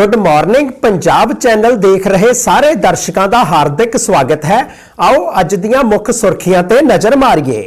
Good morning Punjab channel ਦੇਖ ਰਹੇ ਸਾਰੇ ਦਰਸ਼ਕਾਂ ਦਾ ਹਾਰਦਿਕ ਸਵਾਗਤ ਹੈ। ਆਓ ਅੱਜ ਦੀਆਂ ਮੁੱਖ ਸੁਰਖੀਆਂ ਤੇ ਨਜ਼ਰ ਮਾਰੀਏ।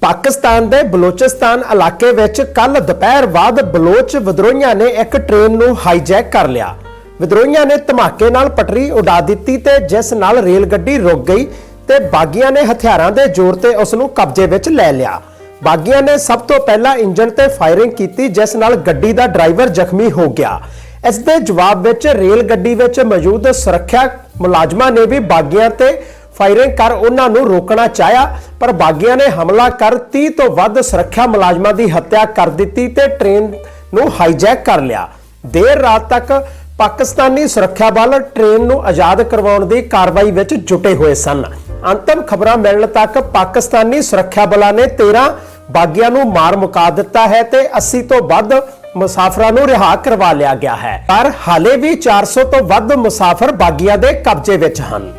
ਪਾਕਿਸਤਾਨ ਦੇ ਬਲੋਚਿਸਤਾਨ ਇਲਾਕੇ ਵਿੱਚ ਕੱਲ ਦੁਪਹਿਰ ਬਾਅਦ ਬਲੋਚ ਵਿਦਰੋਹੀਆਂ ਨੇ ਇੱਕ ਟ੍ਰੇਨ ਨੂੰ ਹਾਈਜੈਕ ਕਰ ਲਿਆ। ਵਿਦਰੋਹੀਆਂ ਨੇ ਧਮਾਕੇ ਨਾਲ ਪਟਰੀ ਉਡਾ ਦਿੱਤੀ ਤੇ ਜਿਸ ਨਾਲ ਰੇਲ ਗੱਡੀ ਰੁਕ ਗਈ ਤੇ ਬਾਗੀਆਂ ਨੇ ਹਥਿਆਰਾਂ ਦੇ ਜ਼ੋਰ ਤੇ ਉਸ ਨੂੰ ਕਬਜ਼ੇ ਵਿੱਚ ਲੈ ਲਿਆ। ਬਾਗੀਆਂ ਨੇ ਸਭ ਤੋਂ ਪਹਿਲਾਂ ਇੰਜਨ ਤੇ ਫਾਇਰਿੰਗ ਕੀਤੀ ਜਿਸ ਨਾਲ ਗੱਡੀ ਦਾ ਡਰਾਈਵਰ ਜ਼ਖਮੀ ਹੋ ਗਿਆ। ਇਸ ਦੇ ਜਵਾਬ ਵਿੱਚ ਰੇਲ ਗੱਡੀ ਵਿੱਚ ਮੌਜੂਦ ਸੁਰੱਖਿਆ ਮੁਲਾਜ਼ਮਾਂ ਨੇ ਵੀ ਬਾਗੀਆਂ ਤੇ ਫਾਇਰਿੰਗ ਕਰ ਉਹਨਾਂ ਨੂੰ ਰੋਕਣਾ ਚਾਹਿਆ, ਪਰ ਬਾਗੀਆਂ ਨੇ ਹਮਲਾ ਕਰ 30 ਤੋਂ ਵੱਧ ਸੁਰੱਖਿਆ ਮੁਲਾਜ਼ਮਾਂ ਦੀ ਹੱਤਿਆ ਕਰ ਦਿੱਤੀ ਤੇ ਟ੍ਰੇਨ ਨੂੰ ਹਾਈਜੈਕ ਕਰ ਲਿਆ। ਦੇਰ ਰਾਤ ਤੱਕ ਪਾਕਿਸਤਾਨੀ ਸੁਰੱਖਿਆ ਬਲ ਟ੍ਰੇਨ ਨੂੰ ਆਜ਼ਾਦ ਕਰਵਾਉਣ ਦੀ ਕਾਰਵਾਈ ਵਿੱਚ ਜੁਟੇ ਹੋਏ ਸਨ। ਅੰਤਮ ਖਬਰਾਂ ਮਿਲਣ ਤੱਕ ਪਾਕਿਸਤਾਨੀ ਸੁਰੱਖਿਆ ਬਲਾਂ ਨੇ 13 ਬਾਗੀਆਂ ਨੂੰ ਮਾਰ ਮੁਕਾ ਦਿੱਤਾ ਹੈ ਤੇ 80 ਤੋਂ ਵੱਧ ਮੁਸਾਫਰਾਂ ਨੂੰ ਰਿਹਾ ਕਰਵਾ ਲਿਆ ਗਿਆ ਹੈ। ਪਰ ਹਾਲੇ ਵੀ 400 ਤੋਂ ਵੱਧ ਮੁਸਾਫਰ ਬਾਗੀਆਂ ਦੇ ਕਬਜ਼ੇ ਵਿੱਚ ਹਨ।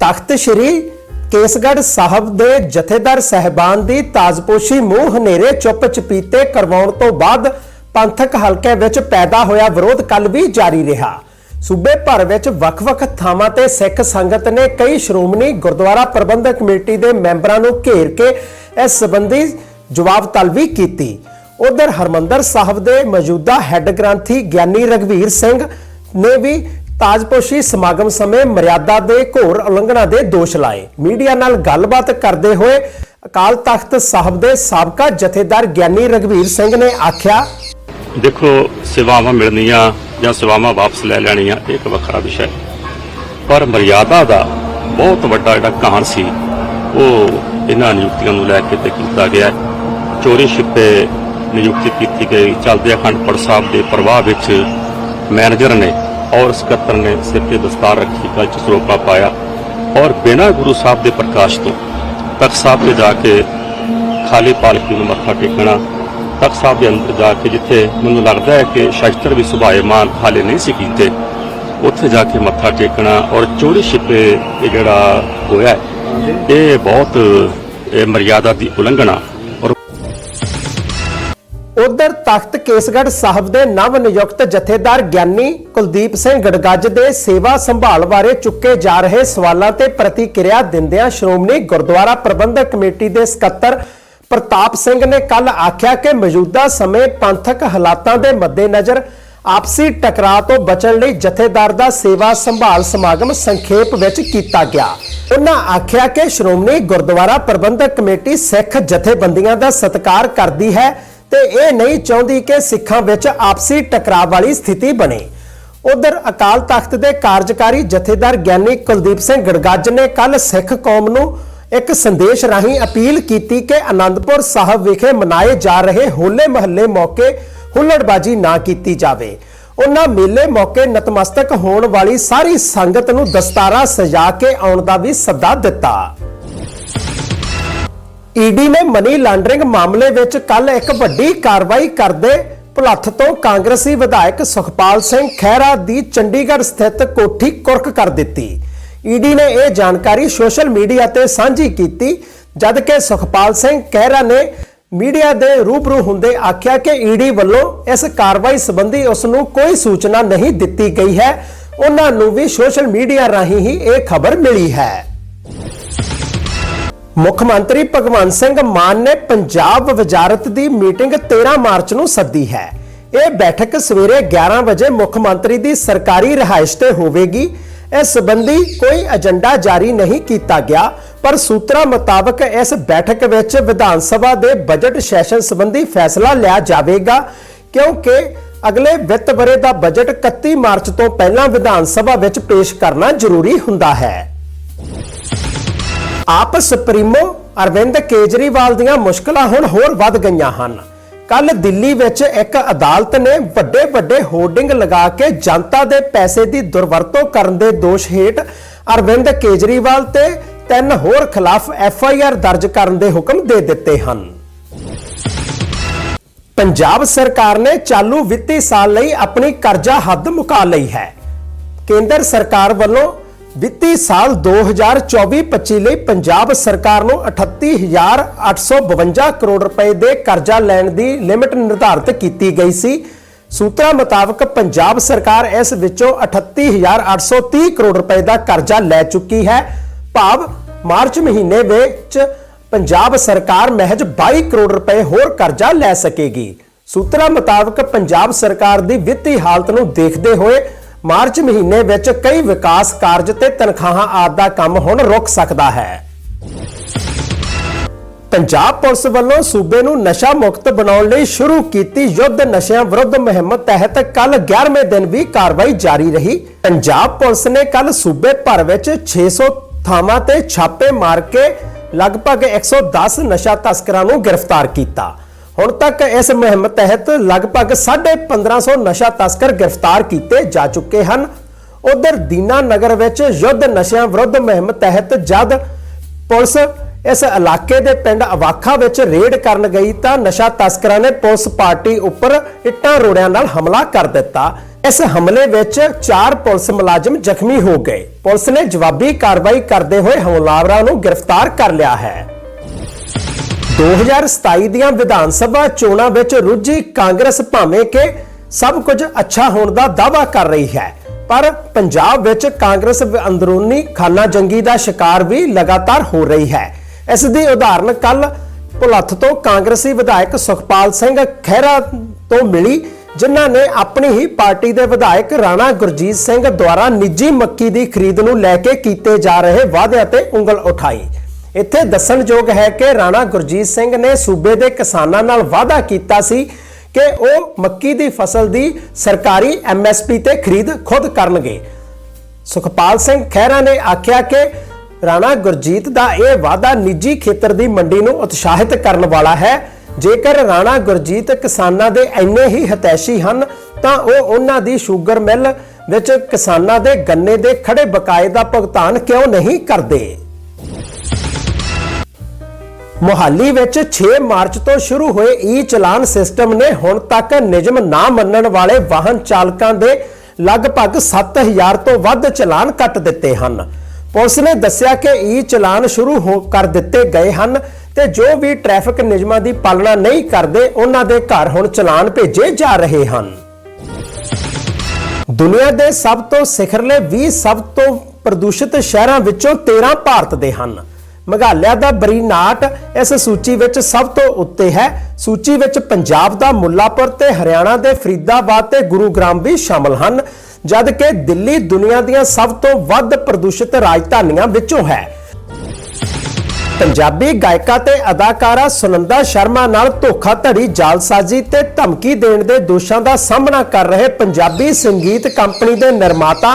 ਤਖਤ ਸ੍ਰੀ ਕੇਸਗੜ੍ਹ ਸਾਹਿਬ ਦੇ ਜਥੇਦਾਰ ਸਹਿਬਾਨ ਦੀ ਤਾਜਪੋਸ਼ੀ ਮੂੰਹ ਹਨੇਰੇ ਚੁੱਪ ਚਪੀਤੇ ਕਰਵਾਉਣ ਤੋਂ ਬਾਅਦ ਪੰਥਕ ਹਲਕੇ ਵਿੱਚ ਪੈਦਾ ਹੋਇਆ ਵਿਰੋਧ ਕੱਲ ਵੀ ਜਾਰੀ ਰਿਹਾ। ਸੂਬੇ ਭਰ ਵਿੱਚ ਵੱਖ-ਵੱਖ ਥਾਵਾਂ ਤੇ ਸਿੱਖ ਸੰਗਤ ਨੇ ਕਈ ਸ਼੍ਰੋਮਣੀ ਗੁਰਦੁਆਰਾ ਪ੍ਰਬੰਧਕ ਕਮੇਟੀ ਦੇ ਮੈਂਬਰਾਂ ਨੂੰ ਘੇਰ ਕੇ ਇਸ ਸੰਬੰਧੀ ਜਵਾਬ ਤਲਬੀ ਕੀਤੀ। ਉਧਰ ਹਰਮੰਦਰ ਸਾਹਿਬ ਦੇ ਮੌਜੂਦਾ ਹੈੱਡ ਗ੍ਰੰਥੀ ਗਿਆਨੀ ਰਗਵੀਰ ਸਿੰਘ ਨੇ ਵੀ ਤਾਜਪੋਸ਼ੀ ਸਮਾਗਮ ਸਮੇਂ ਮਰਿਆਦਾ ਦੇ ਘੋਰ ਉਲੰਘਣਾ ਦੇ ਦੋਸ਼ ਲਾਏ। ਮੀਡੀਆ ਨਾਲ ਗੱਲਬਾਤ ਕਰਦੇ ਹੋਏ ਅਕਾਲ ਤਖਤ ਸਾਹਿਬ ਦੇ ਸਾਬਕਾ ਜਥੇਦਾਰ ਗਿਆਨੀ ਰਗਵੀਰ ਸਿੰਘ ਨੇ ਆਖਿਆ, ਦੇਖੋ, ਸੇਵਾਵਾਂ ਮਿਲਣੀਆਂ ਜਾਂ ਸੇਵਾਵਾਂ ਵਾਪਸ ਲੈ ਲੈਣੀਆਂ ਇਹ ਇੱਕ ਵੱਖਰਾ ਵਿਸ਼ਾ ਹੈ। ਪਰ ਮਰਿਆਦਾ ਦਾ ਬਹੁਤ ਵੱਡਾ ਜਿਹੜਾ ਕਹਾਣ ਸੀ, ਉਹ ਇਹਨਾਂ ਨਿਯੁਕਤੀਆਂ ਨੂੰ ਲੈ ਕੇ ਤੇ ਕੀਤਾ ਗਿਆ ਚੋਰੀ ਛਿਪੇ ਨਿਯੁਕਤੀ ਕੀਤੀ ਗਈ। ਚਲਦੇ ਅਖੰਡਪੁਰ ਸਾਹਿਬ ਦੇ ਪ੍ਰਵਾਹ ਵਿੱਚ ਮੈਨੇਜਰ ਨੇ ਔਰ ਸਕੱਤਰ ਨੇ ਸਿਰ ਤੇ ਦਸਤਾਰ ਰੱਖੀ, ਗੱਲ ਚ ਸਰੋਪਾ ਪਾਇਆ ਔਰ ਬਿਨਾਂ ਗੁਰੂ ਸਾਹਿਬ ਦੇ ਪ੍ਰਕਾਸ਼ ਤੋਂ ਤਖਤ ਸਾਹਿਬ ਤੇ ਜਾ ਕੇ ਖਾਲੀ ਪਾਲਕੀ ਨੂੰ ਮੱਥਾ ਟੇਕਣਾ, ਤਖਤ ਸਾਹਿਬ ਦੇ ਅੰਦਰ ਜਾ ਕੇ ਜਿੱਥੇ ਮੈਨੂੰ ਲੱਗਦਾ ਹੈ ਕਿ ਸ਼ਸਤਰ ਵੀ ਸੁਭਾਏਮਾਨ ਹਾਲੇ ਨਹੀਂ ਸੀ ਕੀਤੇ, ਉੱਥੇ ਜਾ ਕੇ ਮੱਥਾ ਟੇਕਣਾ ਔਰ ਚੋਰੀ ਛਿਪੇ ਇਹ ਜਿਹੜਾ ਹੋਇਆ ਇਹ ਬਹੁਤ ਮਰਿਆਦਾ ਦੀ ਉਲੰਘਣਾ ਉਧਰ ਤਖਤ ਕੇਸਗੜ੍ਹ ਸਾਹਿਬ ਦੇ ਨਵ ਨਿਯੁਕਤ ਜਥੇਦਾਰ ਗਿਆਨੀ ਕੁਲਦੀਪ ਸਿੰਘ ਗੜਗੱਜ ਦੇ ਸੇਵਾ ਸੰਭਾਲ ਬਾਰੇ ਚੁੱਕੇ ਜਾ ਰਹੇ ਸਵਾਲਾਂ ਤੇ ਪ੍ਰਤੀਕਿਰਿਆ ਦਿੰਦਿਆਂ ਸ਼੍ਰੋਮਣੀ ਗੁਰਦੁਆਰਾ ਪ੍ਰਬੰਧਕ ਕਮੇਟੀ ਦੇ ਸਕੱਤਰ ਪ੍ਰਤਾਪ ਸਿੰਘ ਨੇ ਕੱਲ ਆਖਿਆ ਕਿ ਮੌਜੂਦਾ ਸਮੇਂ ਪੰਥਕ ਹਾਲਾਤਾਂ ਦੇ ਮੱਦੇਨਜ਼ਰ ਆਪਸੀ ਟਕਰਾਅ ਤੋਂ ਬਚਣ ਲਈ ਜਥੇਦਾਰ ਦਾ ਸੇਵਾ ਸੰਭਾਲ ਸਮਾਗਮ ਸੰਖੇਪ ਵਿੱਚ ਕੀਤਾ ਗਿਆ। ਉਹਨਾਂ ਆਖਿਆ ਕਿ ਸ਼੍ਰੋਮਣੀ ਗੁਰਦੁਆਰਾ ਪ੍ਰਬੰਧਕ ਕਮੇਟੀ ਸਿੱਖ ਜਥੇਬੰਦੀਆਂ ਦਾ ਸਤਿਕਾਰ ਕਰਦੀ ਹੈ ਤੇ ਇਹ ਨਹੀਂ ਚਾਹੁੰਦੀ ਕਿ ਸਿੱਖਾਂ ਵਿੱਚ ਆਪਸੀ ਟਕਰਾਅ ਵਾਲੀ ਸਥਿਤੀ ਬਣੇ। ਉਧਰ ਅਕਾਲ ਤਖਤ ਦੇ ਕਾਰਜਕਾਰੀ ਜਥੇਦਾਰ ਗਿਆਨੀ ਕੁਲਦੀਪ ਸਿੰਘ ਗੜਗੱਜ ਨੇ ਕੱਲ ਸਿੱਖ ਕੌਮ ਨੂੰ ਇੱਕ ਸੰਦੇਸ਼ ਰਾਹੀਂ ਅਪੀਲ ਕੀਤੀ ਕਿ ਆਨੰਦਪੁਰ ਸਾਹਿਬ ਵਿਖੇ ਮਨਾਏ ਜਾ ਰਹੇ ਹੋਲੇ ਮਹੱਲੇ ਮੌਕੇ ਹੁੱਲੜਬਾਜੀ ਨਾ ਕੀਤੀ ਜਾਵੇ। ਉਹਨਾਂ ਮੇਲੇ ਮੌਕੇ ਨਤਮਸਤਕ ਹੋਣ ਵਾਲੀ ਸਾਰੀ ਸੰਗਤ ਨੂੰ ਦਸਤਾਰਾ ਸਜਾ ਕੇ ਆਉਣ ਦਾ ਵੀ ਸੱਦਾ ਦਿੱਤਾ। ਈਡੀ ਨੇ ਮਨੀ ਲਾਂਡਰਿੰਗ ਮਾਮਲੇ ਵਿੱਚ ਕੱਲ ਇੱਕ ਵੱਡੀ ਕਾਰਵਾਈ ਕਰਦੇ ਭੁਲੱਥ ਤੋਂ ਕਾਂਗਰਸੀ ਵਿਧਾਇਕ ਸੁਖਪਾਲ ਸਿੰਘ ਖਹਿਰਾ ਦੀ ਚੰਡੀਗੜ੍ਹ ਸਥਿਤ ਕੋਠੀ ਕੁਰਕ ਕਰ ਦਿੱਤੀ। ਈਡੀ ਨੇ ਇਹ ਜਾਣਕਾਰੀ ਸੋਸ਼ਲ ਮੀਡੀਆ ਤੇ ਸਾਂਝੀ ਕੀਤੀ, ਜਦ ਕਿ ਸੁਖਪਾਲ ਸਿੰਘ ਖਹਿਰਾ ਨੇ ਮੀਡੀਆ ਦੇ ਰੂਬਰੂ ਹੁੰਦੇ ਆਖਿਆ ਕਿ ਈਡੀ ਵੱਲੋਂ ਇਸ ਕਾਰਵਾਈ ਸੰਬੰਧੀ ਉਸ ਨੂੰ ਕੋਈ ਸੂਚਨਾ ਨਹੀਂ ਦਿੱਤੀ ਗਈ ਹੈ। ਉਹਨਾਂ ਨੂੰ ਵੀ ਸੋਸ਼ਲ ਮੀਡੀਆ ਰਾਹੀਂ ਹੀ ਇਹ ਖਬਰ ਮਿਲੀ ਹੈ। ਮੁੱਖ ਮੰਤਰੀ ਭਗਵੰਤ ਸਿੰਘ ਮਾਨ ਨੇ ਪੰਜਾਬ ਵਜ਼ਾਰਤ ਦੀ ਮੀਟਿੰਗ 13 ਮਾਰਚ ਨੂੰ ਸੱਦੀ ਹੈ। ਇਹ ਬੈਠਕ ਸਵੇਰੇ 11 ਵਜੇ ਮੁੱਖ ਮੰਤਰੀ ਦੀ ਸਰਕਾਰੀ ਰਿਹਾਇਸ਼ ਤੇ ਹੋਵੇਗੀ। ਇਸ ਸੰਬੰਧੀ ਕੋਈ ਏਜੰਡਾ ਜਾਰੀ ਨਹੀਂ ਕੀਤਾ ਗਿਆ, ਪਰ ਸੂਤਰਾਂ ਮੁਤਾਬਕ ਇਸ ਬੈਠਕ ਵਿੱਚ ਵਿਧਾਨ ਸਭਾ ਦੇ ਬਜਟ ਸੈਸ਼ਨ ਸੰਬੰਧੀ ਫੈਸਲਾ ਲਿਆ ਜਾਵੇਗਾ, ਕਿਉਂਕਿ ਅਗਲੇ ਵਿੱਤ ਵਰੇ ਦਾ ਬਜਟ 31 ਮਾਰਚ ਤੋਂ ਪਹਿਲਾਂ ਵਿਧਾਨ ਸਭਾ ਵਿੱਚ ਪੇਸ਼ ਕਰਨਾ ਜ਼ਰੂਰੀ ਹੁੰਦਾ ਹੈ। ਆਪ ਸੁਪਰੀਮੋ ਅਰਵਿੰਦ ਕੇਜਰੀਵਾਲ ਦੀਆਂ ਮੁਸ਼ਕਲਾਂ ਹੁਣ ਹੋਰ ਵੱਧ ਗਈਆਂ ਹਨ। ਕੱਲ ਦਿੱਲੀ ਵਿੱਚ ਇੱਕ ਅਦਾਲਤ ਨੇ ਵੱਡੇ ਵੱਡੇ ਹੋਰਡਿੰਗ ਲਗਾ ਕੇ ਜਨਤਾ ਦੇ ਪੈਸੇ ਦੀ ਦੁਰਵਰਤੋਂ ਕਰਨ ਦੇ ਦੋਸ਼ ਹੇਠ ਅਰਵਿੰਦ ਕੇਜਰੀਵਾਲ ਤੇ ਤਿੰਨ ਹੋਰ ਖਿਲਾਫ ਐਫ ਆਈ ਆਰ ਦਰਜ ਕਰਨ ਦੇ ਹੁਕਮ ਦੇ ਦਿੱਤੇ ਹਨ। ਪੰਜਾਬ ਸਰਕਾਰ ਨੇ ਚਾਲੂ ਵਿੱਤੀ ਸਾਲ ਲਈ ਆਪਣੀ ਕਰਜ਼ਾ ਹੱਦ ਮੁਕਾ ਲਈ ਹੈ। ਕੇਂਦਰ ਸਰਕਾਰ ਵੱਲੋਂ ਵਿੱਤੀ ਸਾਲ 2024-25 ਲਈ ਪੰਜਾਬ ਸਰਕਾਰ ਨੂੰ 38852 ਕਰੋੜ ਰੁਪਏ ਦੇ ਕਰਜ਼ਾ ਲੈਣ ਦੀ ਲਿਮਿਟ ਨਿਰਧਾਰਤ ਕੀਤੀ ਗਈ ਸੀ। ਸੂਤਰਾਂ ਮੁਤਾਬਕ ਪੰਜਾਬ ਸਰਕਾਰ ਇਸ ਵਿੱਚੋਂ 38830 ਕਰੋੜ ਰੁਪਏ ਦਾ ਕਰਜ਼ਾ ਲੈ ਚੁੱਕੀ ਹੈ। ਭਾਵ ਮਾਰਚ ਮਹੀਨੇ ਵਿੱਚ ਪੰਜਾਬ ਸਰਕਾਰ ਮਹਿਜ 22 ਕਰੋੜ ਰੁਪਏ ਹੋਰ ਕਰਜ਼ਾ ਲੈ ਸਕੇਗੀ। ਸੂਤਰਾਂ ਮੁਤਾਬਕ ਪੰਜਾਬ ਸਰਕਾਰ ਦੀ ਵਿੱਤੀ ਹਾਲਤ ਨੂੰ ਦੇਖਦੇ ਹੋਏ ਮਾਰਚ ਮਹੀਨੇ ਵਿੱਚ ਕਈ ਵਿਕਾਸ ਕਾਰਜ ਤੇ ਤਨਖਾਹਾਂ ਆਦਿ ਦਾ ਕੰਮ ਹੁਣ ਰੁਕ ਸਕਦਾ ਹੈ। ਪੰਜਾਬ ਪੁਲਿਸ ਵੱਲੋਂ ਸੂਬੇ ਨੂੰ ਨਸ਼ਾ ਮੁਕਤ ਬਣਾਉਣ ਲਈ ਸ਼ੁਰੂ ਕੀਤੀ ਯੁੱਧ ਨਸ਼ਿਆਂ ਵਿਰੁੱਧ ਮੁਹਿੰਮ ਤਹਿਤ ਕੱਲ 11ਵੇਂ ਦਿਨ ਵੀ ਕਾਰਵਾਈ ਜਾਰੀ ਰਹੀ। ਪੰਜਾਬ ਪੁਲਿਸ ਨੇ ਕੱਲ ਸੂਬੇ ਭਰ ਵਿੱਚ 600 ਥਾਵਾਂ ਤੇ ਛਾਪੇ ਮਾਰ ਕੇ ਲਗਭਗ 110 ਨਸ਼ਾ ਤਸਕਰਾਂ ਨੂੰ ਗ੍ਰਿਫਤਾਰ ਕੀਤਾ। ਹੁਣ ਤੱਕ ਇਸ ਮੁਹਿੰਮ ਤਹਿਤ ਲਗਭਗ 1550 ਨਸ਼ਾ ਤਸਕਰ ਗ੍ਰਿਫਤਾਰ ਕੀਤੇ ਜਾ ਚੁੱਕੇ ਹਨ। ਉਧਰ ਦੀਨਾ ਨਗਰ ਵਿੱਚ ਯੁੱਧ ਨਸ਼ਿਆਂ ਵਿਰੁੱਧ ਮੁਹਿੰਮ ਤਹਿਤ ਜਦ ਪੁਲਿਸ ਇਸ ਇਲਾਕੇ ਦੇ ਪਿੰਡ ਅਵਾਖਾ ਵਿੱਚ ਰੇਡ ਕਰਨ ਗਈ ਤਾਂ ਨਸ਼ਾ ਤਸਕਰਾਂ ਨੇ ਪੁਲਿਸ ਪਾਰਟੀ ਉੱਪਰ ਇੱਟਾਂ ਰੋੜਿਆਂ ਨਾਲ ਹਮਲਾ ਕਰ ਦਿੱਤਾ। ਇਸ ਹਮਲੇ ਵਿੱਚ ਚਾਰ ਪੁਲਿਸ ਮੁਲਾਜ਼ਮ ਜ਼ਖਮੀ ਹੋ ਗਏ। ਪੁਲਿਸ ਨੇ ਜਵਾਬੀ ਕਾਰਵਾਈ ਕਰਦੇ ਹੋਏ ਹਮਲਾਵਰਾਂ ਨੂੰ ਗ੍ਰਿਫਤਾਰ ਕਰ ਲਿਆ ਹੈ। 2027 ਦੀਆਂ ਵਿਧਾਨ ਸਭਾ ਚੋਣਾਂ ਵਿੱਚ ਰੁੱਝੀ ਕਾਂਗਰਸ ਭਾਵੇਂ ਕਿ ਸਭ ਕੁਝ ਅੱਛਾ ਹੋਣ ਦਾ ਦਾਅਵਾ ਕਰ ਰਹੀ ਹੈ, ਪਰ ਪੰਜਾਬ ਵਿੱਚ ਕਾਂਗਰਸ ਅੰਦਰੂਨੀ ਖਾਨਾ ਜੰਗੀ ਦਾ ਸ਼ਿਕਾਰ ਵੀ ਲਗਾਤਾਰ ਹੋ ਰਹੀ ਹੈ। ਇਸ ਦੀ ਉਦਾਹਰਨ ਕੱਲ ਭੁਲੱਥ ਤੋਂ ਕਾਂਗਰਸੀ ਵਿਧਾਇਕ ਸੁਖਪਾਲ ਸਿੰਘ ਖਹਿਰਾ ਤੋਂ ਮਿਲੀ, ਜਿਨ੍ਹਾਂ ਨੇ ਆਪਣੀ ਹੀ ਪਾਰਟੀ ਦੇ ਵਿਧਾਇਕ ਰਾਣਾ ਗੁਰਜੀਤ ਸਿੰਘ ਦੁਆਰਾ ਨਿੱਜੀ ਮੱਕੀ ਦੀ ਖਰੀਦ ਨੂੰ ਲੈ ਕੇ ਕੀਤੇ ਜਾ ਰਹੇ ਵਾਅਦਿਆਂ ਤੇ ਉਂਗਲ ਉਠਾਈ। ਇੱਥੇ ਦੱਸਣਯੋਗ ਹੈ ਕਿ ਰਾਣਾ ਗੁਰਜੀਤ ਸਿੰਘ ਨੇ ਸੂਬੇ ਦੇ ਕਿਸਾਨਾਂ ਨਾਲ ਵਾਅਦਾ ਕੀਤਾ ਸੀ ਕਿ ਉਹ ਮੱਕੀ ਦੀ ਫਸਲ ਦੀ ਸਰਕਾਰੀ ਐਮਐਸਪੀ ਤੇ ਖਰੀਦ ਖੁਦ ਕਰਨਗੇ। ਸੁਖਪਾਲ ਸਿੰਘ ਖਹਿਰਾ ਨੇ ਆਖਿਆ ਕਿ ਰਾਣਾ ਗੁਰਜੀਤ ਦਾ ਇਹ ਵਾਅਦਾ ਨਿੱਜੀ ਖੇਤਰ ਦੀ ਮੰਡੀ ਨੂੰ ਉਤਸ਼ਾਹਿਤ ਕਰਨ ਵਾਲਾ ਹੈ। ਜੇਕਰ ਰਾਣਾ ਗੁਰਜੀਤ ਕਿਸਾਨਾਂ ਦੇ ਇੰਨੇ ਹੀ ਹਤੈਸ਼ੀ ਹਨ, ਤਾਂ ਉਹ ਉਹਨਾਂ ਦੀ ਸ਼ੂਗਰ ਮਿੱਲ ਵਿੱਚ ਕਿਸਾਨਾਂ ਦੇ ਗੰਨੇ ਦੇ ਖੜੇ ਬਕਾਏ ਦਾ ਭੁਗਤਾਨ ਕਿਉਂ ਨਹੀਂ ਕਰਦੇ? ਮੁਹਾਲੀ ਵਿੱਚ 6 ਮਾਰਚ ਤੋਂ ਸ਼ੁਰੂ ਹੋਏ ਈ ਚਲਾਨ ਸਿਸਟਮ ਨੇ ਹੁਣ ਤੱਕ ਨਿਯਮ ਨਾ ਮੰਨਣ ਵਾਲੇ ਵਾਹਨ ਚਾਲਕਾਂ ਦੇ ਲਗਭਗ 7000 ਤੋਂ ਵੱਧ ਚਲਾਨ ਕੱਟ ਦਿੱਤੇ ਹਨ। ਪੁਲਿਸ ਨੇ ਦੱਸਿਆ ਕਿ ਈ ਚਲਾਨ ਸ਼ੁਰੂ ਹੋ ਕਰ ਦਿੱਤੇ ਗਏ ਹਨ ਤੇ ਜੋ ਵੀ ਟ੍ਰੈਫਿਕ ਨਿਯਮਾਂ ਦੀ ਪਾਲਣਾ ਨਹੀਂ ਕਰਦੇ, ਉਹਨਾਂ ਦੇ ਘਰ ਹੁਣ ਚਲਾਨ ਭੇਜੇ ਜਾ ਰਹੇ ਹਨ। ਦੁਨੀਆ ਦੇ ਸਭ ਤੋਂ ਸਿਖਰਲੇ 20 ਸਭ ਤੋਂ ਪ੍ਰਦੂਸ਼ਿਤ ਸ਼ਹਿਰਾਂ ਵਿੱਚੋਂ 13 ਭਾਰਤ ਦੇ ਹਨ। ਮੇਘਾਲਿਆ ਦਾ ਬਰੀਨਾਟ ਇਸ ਸੂਚੀ ਵਿੱਚ ਸਭ ਤੋਂ ਉੱਤੇ ਹੈ। ਸੂਚੀ ਵਿੱਚ ਪੰਜਾਬ ਦਾ ਮੁੱਲਾਪੁਰ ਤੇ ਹਰਿਆਣਾ ਦੇ ਫਰੀਦਾਬਾਦ ਤੇ ਗੁਰੂਗ੍ਰਾਮ ਵੀ ਸ਼ਾਮਲ ਹਨ ਜਦ ਕਿ ਦਿੱਲੀ ਦੁਨੀਆ ਦੀਆਂ ਸਭ ਤੋਂ ਵੱਧ ਪ੍ਰਦੂਸ਼ਿਤ ਰਾਜਧਾਨੀਆਂ ਵਿੱਚੋਂ ਹੈ। ਪੰਜਾਬੀ ਗਾਇਕਾ ਤੇ ਅਦਾਕਾਰਾ ਸੁਨੰਦਾ ਸ਼ਰਮਾ ਨਾਲ ਧੋਖਾਧੜੀ, ਜਾਲਸਾਜ਼ੀ ਤੇ ਧਮਕੀ ਦੇਣ ਦੇ ਦੋਸ਼ਾਂ ਦਾ ਸਾਹਮਣਾ ਕਰ ਰਹੇ ਪੰਜਾਬੀ ਸੰਗੀਤ ਕੰਪਨੀ ਦੇ ਨਿਰਮਾਤਾ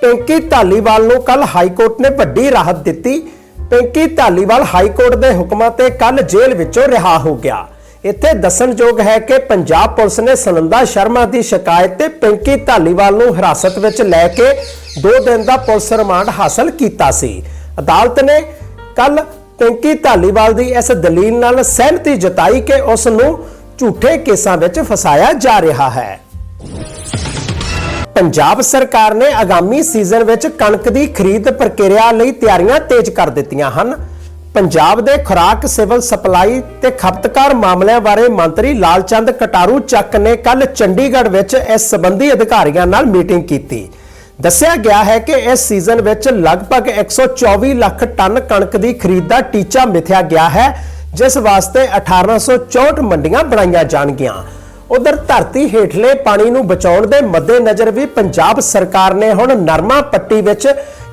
ਪਿੰਕੀ ਧਾਲੀਵਾਲ ਨੂੰ ਕੱਲ ਹਾਈ ਕੋਰਟ ਨੇ ਵੱਡੀ ਰਾਹਤ ਦਿੱਤੀ। ਪਿੰਕੀ ਧਾਲੀਵਾਲ ਹਾਈ ਕੋਰਟ ਦੇ ਹੁਕਮਾਂ ਤੇ ਕੱਲ ਜੇਲ੍ਹ ਵਿੱਚੋਂ ਰਿਹਾ ਹੋ ਗਿਆ। ਇੱਥੇ ਦੱਸਣਯੋਗ ਹੈ ਕਿ ਪੰਜਾਬ ਪੁਲਿਸ ਨੇ ਸਨੰਦਾ ਸ਼ਰਮਾ ਦੀ ਸ਼ਿਕਾਇਤ ਤੇ ਪਿੰਕੀ ਧਾਲੀਵਾਲ ਨੂੰ ਹਿਰਾਸਤ ਵਿੱਚ ਲੈ ਕੇ 2 ਦਿਨ ਦਾ ਪੁਲਿਸ ਰਿਮਾਂਡ ਹਾਸਲ ਕੀਤਾ ਸੀ। ਅਦਾਲਤ ਨੇ ਕੱਲ ਪਿੰਕੀ ਧਾਲੀਵਾਲ ਦੀ ਇਸ ਦਲੀਲ ਨਾਲ ਸਹਿਮਤੀ ਜਤਾਈ ਕਿ ਉਸ ਨੂੰ ਝੂਠੇ ਕੇਸਾਂ ਵਿੱਚ ਫਸਾਇਆ ਜਾ ਰਿਹਾ ਹੈ। ਪੰਜਾਬ ਸਰਕਾਰ ਨੇ ਆਗਾਮੀ ਸੀਜ਼ਨ ਵਿੱਚ ਕਣਕ ਦੀ ਖਰੀਦ ਪ੍ਰਕਿਰਿਆ ਲਈ ਤਿਆਰੀਆਂ ਤੇਜ਼ ਕਰ ਦਿੱਤੀਆਂ ਹਨ। ਪੰਜਾਬ ਦੇ ਖੁਰਾਕ, ਸਿਵਲ ਸਪਲਾਈ ਤੇ ਖਪਤਕਾਰ ਮਾਮਲਿਆਂ ਬਾਰੇ ਮੰਤਰੀ ਲਾਲਚੰਦ ਕਟਾਰੂ ਚੱਕ ਨੇ ਕੱਲ ਚੰਡੀਗੜ੍ਹ ਵਿੱਚ ਇਸ ਸੰਬੰਧੀ ਅਧਿਕਾਰੀਆਂ ਨਾਲ ਮੀਟਿੰਗ ਕੀਤੀ। ਦੱਸਿਆ ਗਿਆ ਹੈ ਕਿ ਇਸ ਸੀਜ਼ਨ ਵਿੱਚ ਲਗਭਗ 124 ਲੱਖ ਟਨ ਕਣਕ ਦੀ ਖਰੀਦ ਦਾ ਟੀਚਾ ਮਿਥਿਆ ਗਿਆ ਹੈ, ਜਿਸ ਵਾਸਤੇ 1864 ਮੰਡੀਆਂ ਬਣਾਈਆਂ ਜਾਣਗੀਆਂ। ਉਧਰ ਧਰਤੀ ਹੇਠਲੇ ਪਾਣੀ ਨੂੰ ਬਚਾਉਣ ਦੇ ਮੱਦੇਨਜ਼ਰ ਵੀ ਪੰਜਾਬ ਸਰਕਾਰ ਨੇ ਹੁਣ ਨਰਮਾ ਪੱਟੀ ਵਿੱਚ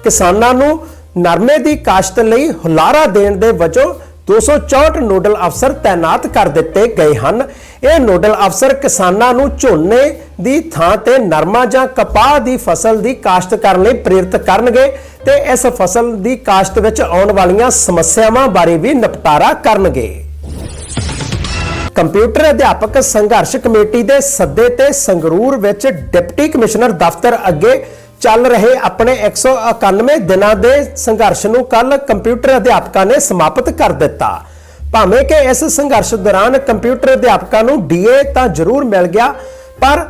ਕਿਸਾਨਾਂ ਨੂੰ ਨਰਮੇ ਦੀ ਕਾਸ਼ਤ ਲਈ ਹੁਲਾਰਾ ਦੇਣ ਦੇ ਵਜੋਂ 264 ਨੋਡਲ ਅਫਸਰ ਤਾਇਨਾਤ ਕਰ ਦਿੱਤੇ ਗਏ ਹਨ। ਇਹ ਨੋਡਲ ਅਫਸਰ ਕਿਸਾਨਾਂ ਨੂੰ ਝੋਨੇ ਦੀ ਥਾਂ ਤੇ ਨਰਮਾ ਜਾਂ ਕਪਾਹ ਦੀ ਫਸਲ ਦੀ ਕਾਸ਼ਤ ਕਰਨ ਲਈ ਪ੍ਰੇਰਿਤ ਕਰਨਗੇ ਤੇ ਇਸ ਫਸਲ ਦੀ ਕਾਸ਼ਤ ਵਿੱਚ ਆਉਣ ਵਾਲੀਆਂ ਸਮੱਸਿਆਵਾਂ ਬਾਰੇ ਵੀ ਨਿਪਟਾਰਾ ਕਰਨਗੇ। ਕੰਪਿਊਟਰ ਅਧਿਆਪਕ ਸੰਘਰਸ਼ ਕਮੇਟੀ ਦੇ ਸੱਦੇ ਤੇ ਸੰਗਰੂਰ ਵਿੱਚ ਡਿਪਟੀ ਕਮਿਸ਼ਨਰ ਦਫ਼ਤਰ ਅੱਗੇ ਚੱਲ ਰਹੇ ਆਪਣੇ 191 ਦਿਨਾਂ ਦੇ ਸੰਘਰਸ਼ ਨੂੰ ਕੱਲ ਕੰਪਿਊਟਰ ਅਧਿਆਪਕਾਂ ਨੇ ਸਮਾਪਤ ਕਰ ਦਿੱਤਾ। ਭਾਵੇਂ ਕਿ ਇਸ ਸੰਘਰਸ਼ ਦੌਰਾਨ ਕੰਪਿਊਟਰ ਅਧਿਆਪਕਾਂ ਨੂੰ ਡੀਏ ਤਾਂ ਜ਼ਰੂਰ ਮਿਲ ਗਿਆ, ਪਰ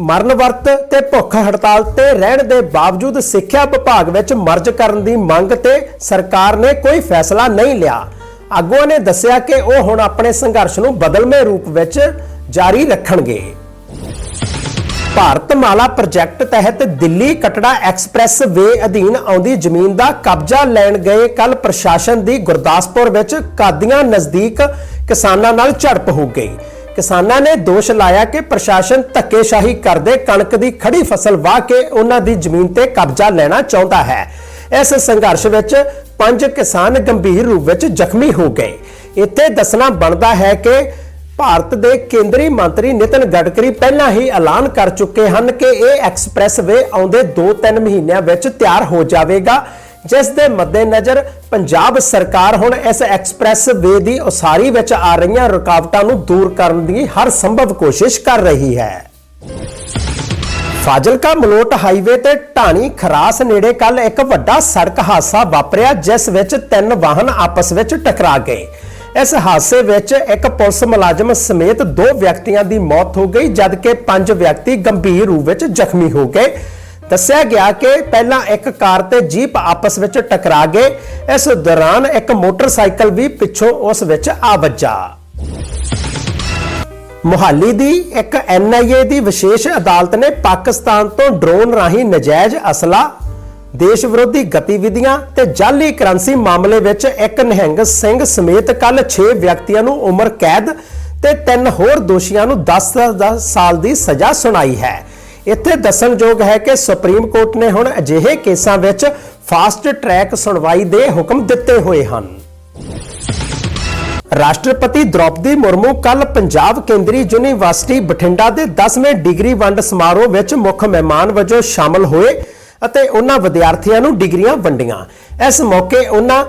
ਮਰਨ ਵਰਤ ਤੇ ਭੁੱਖ ਹੜਤਾਲ ਤੇ ਰਹਿਣ ਦੇ ਬਾਵਜੂਦ ਸਿੱਖਿਆ ਵਿਭਾਗ ਵਿੱਚ ਮਰਜ ਕਰਨ ਦੀ ਮੰਗ ਤੇ ਸਰਕਾਰ ਨੇ ਕੋਈ ਫੈਸਲਾ ਨਹੀਂ ਲਿਆ। ਆਗੂਆਂ ਨੇ ਦੱਸਿਆ ਕਿ ਉਹ ਹੁਣ ਆਪਣੇ ਸੰਘਰਸ਼ ਨੂੰ ਬਦਲਵੇਂ ਰੂਪ ਵਿੱਚ ਜਾਰੀ ਰੱਖਣਗੇ। ਭਾਰਤਮਾਲਾ ਪ੍ਰੋਜੈਕਟ ਤਹਿਤ ਦਿੱਲੀ ਕਟੜਾ ਐਕਸਪ੍ਰੈਸ ਵੇ ਅਧੀਨ ਆਉਂਦੀ ਜ਼ਮੀਨ ਦਾ ਕਬਜ਼ਾ ਲੈਣ ਗਏ ਕੱਲ ਪ੍ਰਸ਼ਾਸਨ ਦੀ ਗੁਰਦਾਸਪੁਰ ਵਿੱਚ ਕਾਦੀਆਂ ਨਜ਼ਦੀਕ ਕਿਸਾਨਾਂ ਨਾਲ ਝੜਪ ਹੋ ਗਈ। ਕਿਸਾਨਾਂ ਨੇ ਦੋਸ਼ ਲਾਇਆ ਕਿ ਪ੍ਰਸ਼ਾਸਨ ਧੱਕੇਸ਼ਾਹੀ ਕਰਦੇ ਕਣਕ ਦੀ ਖੜੀ ਫਸਲ ਵਾਹ ਕੇ ਉਹਨਾਂ ਦੀ ਜ਼ਮੀਨ ਤੇ ਕਬਜ਼ਾ ਲੈਣਾ ਚਾਹੁੰਦਾ ਹੈ। ਇਸ ਸੰਘਰਸ਼ ਵਿੱਚ ਪੰਜ ਕਿਸਾਨ ਗੰਭੀਰ ਰੂਪ ਵਿੱਚ ਜ਼ਖਮੀ ਹੋ ਗਏ। ਇੱਥੇ ਦੱਸਣਾ ਬਣਦਾ ਹੈ ਕਿ ਭਾਰਤ ਦੇ ਕੇਂਦਰੀ ਮੰਤਰੀ ਨਿਤਨ ਗਡਕਰੀ ਪਹਿਲਾਂ ਹੀ ਐਲਾਨ ਕਰ ਚੁੱਕੇ ਹਨ ਕਿ ਇਹ ਐਕਸਪ੍ਰੈਸਵੇ ਆਉਂਦੇ 2-3 ਮਹੀਨਿਆਂ ਵਿੱਚ ਤਿਆਰ ਹੋ ਜਾਵੇਗਾ, ਜਿਸ ਦੇ ਮੱਦੇਨਜ਼ਰ ਪੰਜਾਬ ਸਰਕਾਰ ਹੁਣ ਇਸ ਐਕਸਪ੍ਰੈਸ ਵੇ ਦੀ ਉਸਾਰੀ ਵਿੱਚ ਆ ਰਹੀਆਂ ਰੁਕਾਵਟਾਂ ਨੂੰ ਦੂਰ ਕਰਨ ਦੀ ਹਰ ਸੰਭਵ ਕੋਸ਼ਿਸ਼ ਕਰ ਰਹੀ ਹੈ। ਫਾਜ਼ਿਲਕਾ ਮਲੋਟ ਹਾਈਵੇ ਤੇ ਢਾਣੀ ਖਰਾਸ ਨੇੜੇ ਕੱਲ ਇੱਕ ਵੱਡਾ ਸੜਕ ਹਾਦਸਾ ਵਾਪਰਿਆ, ਜਿਸ ਵਿੱਚ ਤਿੰਨ ਵਾਹਨ ਆਪਸ ਵਿੱਚ ਟਕਰਾ ਗਏ। ਇਸ ਹਾਦਸੇ ਵਿੱਚ ਇੱਕ ਪੁਲਿਸ ਮੁਲਾਜ਼ਮ ਸਮੇਤ ਦੋ ਵਿਅਕਤੀਆਂ ਦੀ ਮੌਤ ਹੋ ਗਈ, ਜਦਕਿ ਪੰਜ ਵਿਅਕਤੀ ਗੰਭੀਰ ਰੂਪ ਵਿੱਚ ਜ਼ਖਮੀ ਹੋ ਗਏ। ਦੱਸਿਆ ਗਿਆ ਕਿ ਪਹਿਲਾਂ ਇੱਕ ਕਾਰ ਤੇ ਜੀਪ ਆਪਸ ਵਿੱਚ ਟਕਰਾ ਗਏ। ਇਸ ਦੌਰਾਨ ਇੱਕ ਮੋਟਰਸਾਈਕਲ ਵੀ ਪਿੱਛੋਂ ਉਸ ਵਿੱਚ ਆ ਵੱਜਾ। ਮੁਹਾਲੀ ਦੀ ਇੱਕ ਐਨਆਈਏ ਦੀ ਵਿਸ਼ੇਸ਼ ਅਦਾਲਤ ਨੇ ਪਾਕਿਸਤਾਨ ਤੋਂ ਡਰੋਨ ਰਾਹੀਂ ਨਜਾਇਜ਼ ਅਸਲਾ, ਦੇਸ਼ ਵਿਰੋਧੀ ਗਤੀਵਿਧੀਆਂ ਤੇ ਜਾਲੀ ਕਰੰਸੀ ਮਾਮਲੇ ਵਿੱਚ ਇੱਕ ਨਿਹੰਗ ਸਿੰਘ ਸਮੇਤ ਕੱਲ 6 ਵਿਅਕਤੀਆਂ ਨੂੰ ਉਮਰ ਕੈਦ ਤੇ ਤਿੰਨ ਹੋਰ ਦੋਸ਼ੀਆਂ ਨੂੰ 10-10 ਸਾਲ ਦੀ ਸਜ਼ਾ ਸੁਣਾਈ ਹੈ। ਇੱਥੇ ਦੱਸਣਯੋਗ ਹੈ ਕਿ ਸੁਪਰੀਮ ਕੋਰਟ ਨੇ ਹੁਣ ਅਜਿਹੇ ਕੇਸਾਂ ਵਿੱਚ ਫਾਸਟ ਟਰੈਕ ਸੁਣਵਾਈ ਦੇ ਹੁਕਮ ਦਿੱਤੇ ਹੋਏ ਹਨ। ਰਾਸ਼ਟਰਪਤੀ ਦ੍ਰੋਪਦੀ ਮੁਰਮੂ ਕੱਲ ਪੰਜਾਬ ਕੇਂਦਰੀ ਯੂਨੀਵਰਸਿਟੀ ਬਠਿੰਡਾ ਦੇ 10ਵੇਂ ਡਿਗਰੀ ਵੰਡ ਸਮਾਰੋਹ ਵਿੱਚ ਮੁੱਖ ਮਹਿਮਾਨ ਵਜੋਂ ਸ਼ਾਮਲ ਹੋਏ ਅਤੇ ਉਹਨਾਂ ਵਿਦਿਆਰਥੀਆਂ ਨੂੰ ਡਿਗਰੀਆਂ ਵੰਡੀਆਂ। ਇਸ ਮੌਕੇ ਉਹਨਾਂ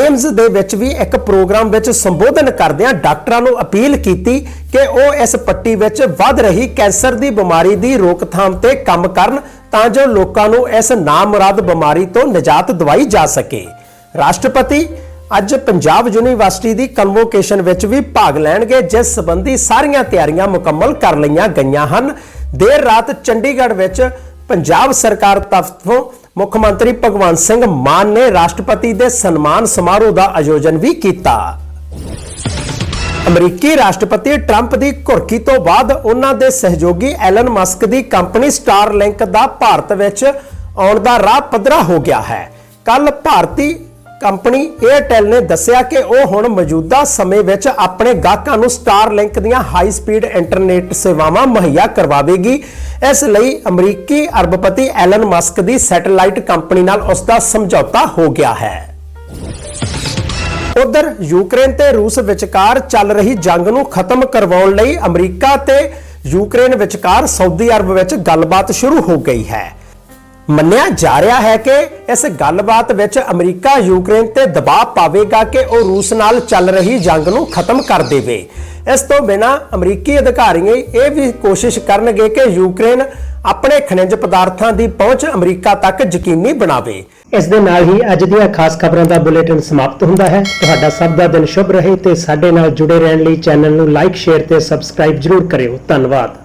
ਏਮਜ਼ ਦੇ ਵਿੱਚ ਵੀ ਇੱਕ ਪ੍ਰੋਗਰਾਮ ਵਿੱਚ ਸੰਬੋਧਨ ਕਰਦਿਆਂ ਡਾਕਟਰਾਂ ਨੂੰ ਅਪੀਲ ਕੀਤੀ ਕਿ ਉਹ ਇਸ ਪੱਟੀ ਵਿੱਚ ਵੱਧ ਰਹੀ ਕੈਂਸਰ ਦੀ ਬਿਮਾਰੀ ਦੀ ਰੋਕਥਾਮ ਤੇ ਕੰਮ ਕਰਨ ਤਾਂ ਜੋ ਲੋਕਾਂ ਨੂੰ ਇਸ ਨਾਮੁਰਾਦ ਬਿਮਾਰੀ ਤੋਂ ਨਿਜਾਤ ਦਿਵਾਈ ਜਾ ਸਕੇ। ਰਾਸ਼ਟਰਪਤੀ ਅੱਜ ਪੰਜਾਬ ਯੂਨੀਵਰਸਿਟੀ ਦੀ ਕਨਵੋਕੇਸ਼ਨ ਵਿੱਚ ਵੀ ਭਾਗ ਲੈਣਗੇ, ਜਿਸ ਸੰਬੰਧੀ ਸਾਰੀਆਂ ਤਿਆਰੀਆਂ ਮੁਕੰਮਲ ਕਰ ਲਈਆਂ ਗਈਆਂ ਹਨ। ਦੇਰ ਰਾਤ ਚੰਡੀਗੜ੍ਹ ਵਿੱਚ ਪੰਜਾਬ ਸਰਕਾਰ ਤਰਫੋਂ ਮੁੱਖ ਮੰਤਰੀ ਭਗਵੰਤ ਸਿੰਘ ਮਾਨ ਨੇ ਰਾਸ਼ਟਰਪਤੀ ਦੇ ਸਨਮਾਨ ਸਮਾਰੋਹ ਦਾ ਆਯੋਜਨ ਵੀ ਕੀਤਾ। ਅਮਰੀਕੀ ਰਾਸ਼ਟਰਪਤੀ ਟਰੰਪ ਦੀ ਘੁਰਕੀ ਤੋਂ ਬਾਅਦ ਉਹਨਾਂ ਦੇ ਸਹਿਯੋਗੀ ਐਲਨ ਮਸਕ ਦੀ ਕੰਪਨੀ ਸਟਾਰਲਿੰਕ ਦਾ ਭਾਰਤ ਵਿੱਚ ਆਉਣ ਦਾ ਰਾਹ ਪੱਧਰਾ ਹੋ ਗਿਆ ਹੈ। ਕੱਲ ਭਾਰਤੀ ਕੰਪਨੀ 에ਅਰਟੈਲ ਨੇ ਦੱਸਿਆ ਕਿ ਉਹ ਹੁਣ ਮੌਜੂਦਾ ਸਮੇਂ ਵਿੱਚ ਆਪਣੇ ਗਾਹਕਾਂ ਨੂੰ ਸਟਾਰਲਿੰਕ ਦੀਆਂ ਹਾਈ ਸਪੀਡ ਇੰਟਰਨੈਟ ਸੇਵਾਵਾਂ ਮੁਹੱਈਆ ਕਰਵਾਵੇਗੀ ਇਸ ਲਈ ਅਮਰੀਕੀ ਅਰਬਪਤੀ ਐਲਨ ਮਸਕ ਦੀ ਸੈਟੇਲਾਈਟ ਕੰਪਨੀ ਨਾਲ ਉਸ ਦਾ ਸਮਝੌਤਾ ਹੋ ਗਿਆ ਹੈ। ਉਧਰ ਯੂਕਰੇਨ ਤੇ ਰੂਸ ਵਿਚਕਾਰ ਚੱਲ ਰਹੀ ਜੰਗ ਨੂੰ ਖਤਮ ਕਰਵਾਉਣ ਲਈ ਅਮਰੀਕਾ ਤੇ ਯੂਕਰੇਨ ਵਿਚਕਾਰ ਸਾਊਦੀ ਅਰਬ ਵਿੱਚ ਗੱਲਬਾਤ ਸ਼ੁਰੂ ਹੋ ਗਈ ਹੈ। ਮੰਨਿਆ ਜਾ ਰਿਹਾ ਹੈ ਕਿ ਇਸ ਗੱਲਬਾਤ ਵਿੱਚ ਅਮਰੀਕਾ, ਯੂਕਰੇਨ ਤੇ ਦਬਾਅ ਪਾਵੇਗਾ ਕਿ ਉਹ ਰੂਸ ਨਾਲ ਚੱਲ ਰਹੀ ਜੰਗ ਨੂੰ ਖਤਮ ਕਰ ਦੇਵੇ। ਇਸ ਤੋਂ ਬਿਨਾ ਅਮਰੀਕੀ ਅਧਿਕਾਰੀ ਇਹ ਵੀ ਕੋਸ਼ਿਸ਼ ਕਰਨਗੇ ਕਿ ਯੂਕਰੇਨ ਆਪਣੇ ਖਣਿਜ ਪਦਾਰਥਾਂ ਦੀ ਪਹੁੰਚ ਅਮਰੀਕਾ ਤੱਕ ਯਕੀਨੀ ਬਣਾਵੇ। ਇਸ ਦੇ ਨਾਲ ਹੀ ਅੱਜ ਦੀਆਂ ਖਾਸ ਖਬਰਾਂ ਦਾ ਬੁਲੇਟਿਨ ਸਮਾਪਤ ਹੁੰਦਾ ਹੈ। ਤੁਹਾਡਾ ਸਭ ਦਾ ਦਿਨ ਸ਼ੁਭ ਰਹੇ ਤੇ ਸਾਡੇ ਨਾਲ ਜੁੜੇ ਰਹਿਣ ਲਈ ਚੈਨਲ ਨੂੰ ਲਾਈਕ, ਸ਼ੇਅਰ ਤੇ ਸਬਸਕ੍ਰਾਈਬ ਜਰੂਰ ਕਰਿਓ। ਧੰਨਵਾਦ।